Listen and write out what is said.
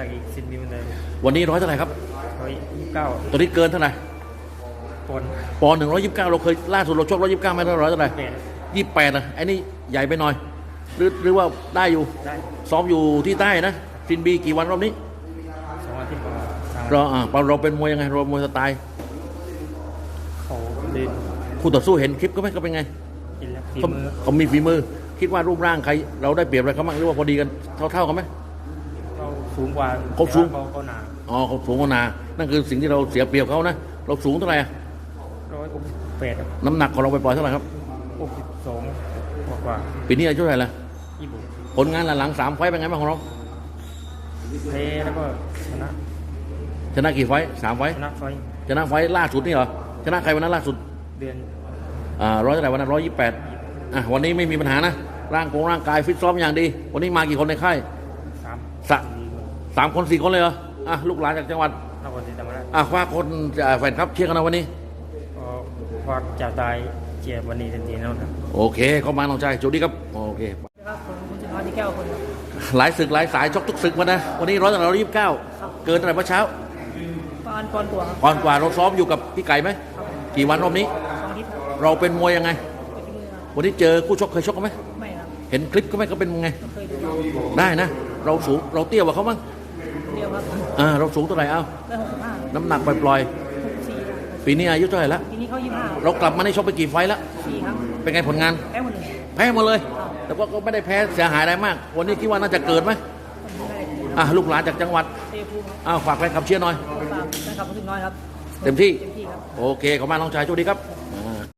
จากอีกสิบมิลเลยวันนี้ร้อยเท่าไหร่ครับร้อยยี่สิบเก้าตอนนี้เกินเท่าไหร่ปอนด์ปอนหนึ่งร้อยยี่สิบเก้าเราเคยล่าสุดเราชกร้อยยี่สิบเก้าไม่ได้ร้อยเท่าไหร่แปดยี่สิบแปดนะไอ้นี่ใหญ่ไปหน่อย หรือหรือว่าได้อยู่ได้ซ้อมอยู่ที่ใต้นะฟินบีกี่วันรอบนี้สองอาทิตย์กว่าสามเราอ่าเราเป็นมวยยังไงเรามวยสไตล์เขาเดินคู่ต่อสู้เห็นคลิปก็ไหมก็เป็นไงกินแล้วฝีเขามือเขามีฝีมือ คิดว่ารูปร่างใคร เราได้เปรียบอะไรเขาบ้างหรือว่าพอดีกันเท่าเท่ากันไหมเขา สูงกว่าเขาสูงแต่ว่เขาเขาหนาอ๋อเขาสูงกว่านานั่นคือสิ่งที่เราเสียเปรียบเขานะเราสูงเท่าไหร่อะร้อยหกสิบแปดน้ำหนักของเราไปปล่อยเท่าไหร่ครับหกสิบสองกว่ากว่าปีนี้อายุเท่าไหร่ละญี่ปุ่นผลงานหลังๆสามไฟต์เป็นไงบ้างของเราแพ้แล้วก็ชนะชนะกี่ไฟต์สามไฟต์ชนะไฟชนะไฟต์ล่าสุดนี่เหรอชนะใครวันนั้นล่าสุดเดือนอ่าร้อยเท่าไหร่วันนั้นร้อยยี่สิบแปดอะวันนี้ไม่มีปัญหานะร่างกงร่างกายฟิตซ้อมอย่างดี วันนี้มากี่คนในค่ายสาม สะสามคนสี่คนเลยเหรออะลูกหลานจากจังหวัดนครศรีธรรมราชอะคว้าคนอ่าแฟนครับเชียร์กันนะวันนี้ ก็ฝากจ่าตายเจียบวันนี้ทันทีนะครับ โอเคเข้ามาน้องชายโจดีครับโอเค ครับผมคุณสุนทรที่แก้วคนครับหลายศึกหลายสายชกทุกศึกมานะ วันนี้ร้อยต่อร้อยยี่สิบเก้าเกินอะไรเมื่อเช้าปานปอนตัวครับก่อนกว่าเราซ้อมอยู่กับพี่ไก่ไหมกี่วันรอบนี้ สองอาทิตย์ครับเราเป็นมวยยังไงเป็นที่มือครับวันนี้เจอคู่ชกเคยชกกันไหมไม่ครับเห็นคลิปก็ไหมก็เป็นไงไม่เคยดูเราได้นะ เราสูงเราเตี้ยกว่าเขามั้งเดียว ครับอ่าเราสูงเท่าไหร่เอ้าได้หกสิบห้าน้ำหนักปล่อยหกสี่ครับๆปีนี้อายุเท่าไหร่ละปีนี้เขายี่สิบห้าเรากลับมาในชกไปกี่ไฟต์แล้วสี่ครับเป็นไงผลงาน แพ้หมดเลยแพ้หมาเลย แต่ว่าก็ไม่ได้แพ้เสียหายอะไรมาก วันนี้คิดว่าน่าจะเกิดไหมไม่ได้อะลูกหลานจากจังหวัดเตะภูมิครับอ้าวฝากแฟนคลับเชียร์หน่อย ฝากแฟนคลับผู้ถึงน้อยครับเต็มที่ เต็มที่ครับ โอเคขอบคุณมากน้องชายโชคดีครับ